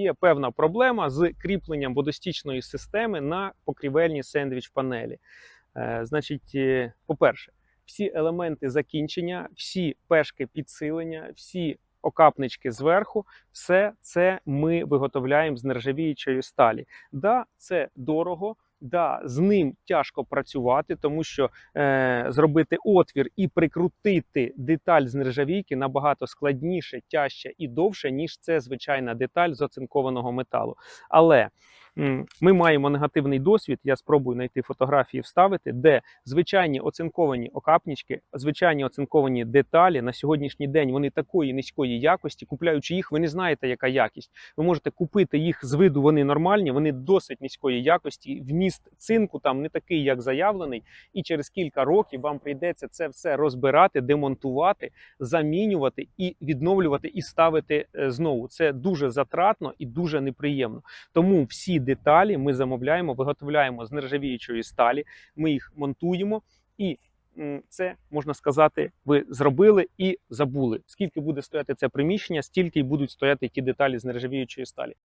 є певна проблема з кріпленням водостічної системи на покрівельні сендвіч панелі. Е, Значить, е, по-перше, всі елементи закінчення, всі пешки підсилення, всі окапнички зверху, все це ми виготовляємо з нержавіючої сталі. Да, це дорого. Да, з ним тяжко працювати, тому що е, зробити отвір і прикрутити деталь з нержавійки набагато складніше, тяжче і довше, ніж це звичайна деталь з оцинкованого металу. Але ми маємо негативний досвід. Я спробую знайти фотографії, вставити, де звичайні оцинковані окапнички, звичайні оцинковані деталі на сьогоднішній день вони такої низької якості. Купляючи їх, ви не знаєте, яка якість. Ви можете купити їх з виду, вони нормальні, вони досить низької якості. Вміст цинку там не такий, як заявлений, і через кілька років вам прийдеться це все розбирати, демонтувати, замінювати і відновлювати і ставити е, знову. Це дуже затратно і дуже неприємно. Тому всі деталі ми замовляємо, виготовляємо з нержавіючої сталі. Ми їх монтуємо і. Це можна сказати, ви зробили і забули. Скільки буде стояти це приміщення, стільки й будуть стояти ті деталі з нержавіючої сталі.